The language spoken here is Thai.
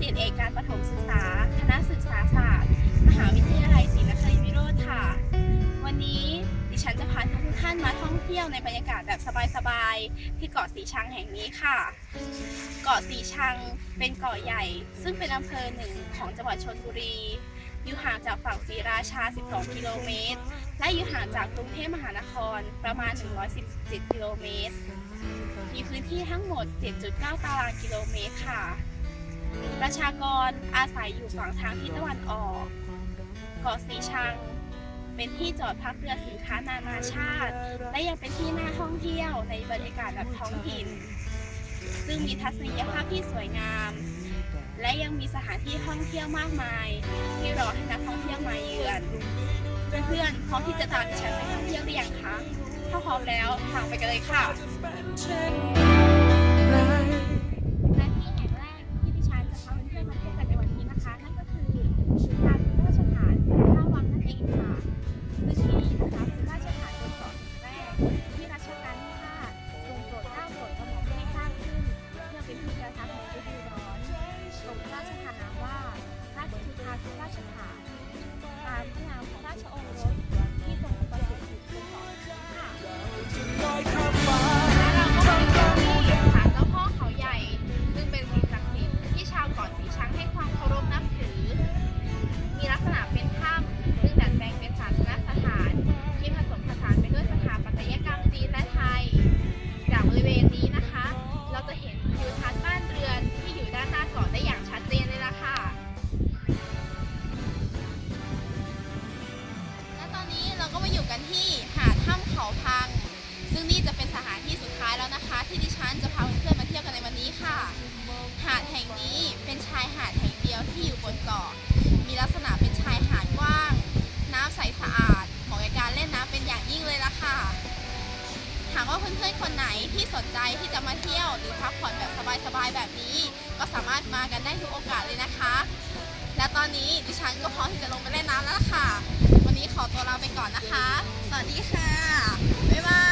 ศิษย์เอกการประถมศึกษา คณะศึกษาศาสตร์ มหาวิทยาลัยศรีนครินทร์วิโรธค่ะ วันนี้ดิฉันจะพาทุกท่านมาท่องเที่ยวในบรรยากาศแบบสบายๆ ที่เกาะสีชังแห่งนี้ค่ะ เกาะสีชังเป็นเกาะใหญ่ ซึ่งเป็นอำเภอหนึ่งของจังหวัดชนบุรี อยู่ห่างจากฝั่งศรีราชา 12 กิโลเมตร และอยู่ห่างจากกรุงเทพมหานครประมาณ 117 กิโลเมตร มีพื้นที่ทั้งหมด 7.9 ตารางกิโลเมตรค่ะ ประชากรอาศัยอยู่ฝั่งทางทิศตะวันออก เกาะสีชัง เป็นที่จอดพักเรือสินค้านานาชาติ และยังเป็นที่น่าท่องเที่ยวในบรรยากาศแบบท้องถิ่น ซึ่งมีทัศนียภาพที่สวยงาม และยังมีสถานที่ท่องเที่ยวมากมาย ที่รอให้นักท่องเที่ยวมาเยือน เพื่อนๆพร้อมที่จะตามดิฉันไปท่องเที่ยวหรือยังคะ ถ้าพร้อมแล้วทางไปกันเลยค่ะและ นะคะคือราชฐานบนเกาะแห่งแรกที่รัชกาลที่ห้าทรงโปรดเกล้าโปรดกระหม่อมให้สร้างขึ้นเพื่อเป็นที่ประทับในฤดูร้อนทรงราชทานนามว่าพระจุฑาธิราชฐานตามพระนามพระราชโอรส กันที่หาดถ้ำเขาพัง ซึ่งนี่จะเป็นสถานที่สุดท้ายแล้วนะคะ ที่ดิฉันจะพาเพื่อนๆมาเที่ยวกันในวันนี้ค่ะ หาดแห่งนี้เป็นชายหาดแห่งเดียวที่อยู่บนเกาะ มีลักษณะเป็นชายหาดกว้าง น้ำใสสะอาดเหมาะกับการเล่นน้ำเป็นอย่างยิ่งเลยล่ะค่ะ หากว่าเพื่อนๆคนไหนที่สนใจที่จะมาเที่ยวหรือพักผ่อนแบบสบายๆแบบนี้ ก็สามารถมากันได้ทุกโอกาสเลยนะคะ และตอนนี้ดิฉันก็พร้อมที่จะลงไปเล่น ขอตัวลาไปก่อนนะคะ สวัสดีค่ะ บ๊ายบาย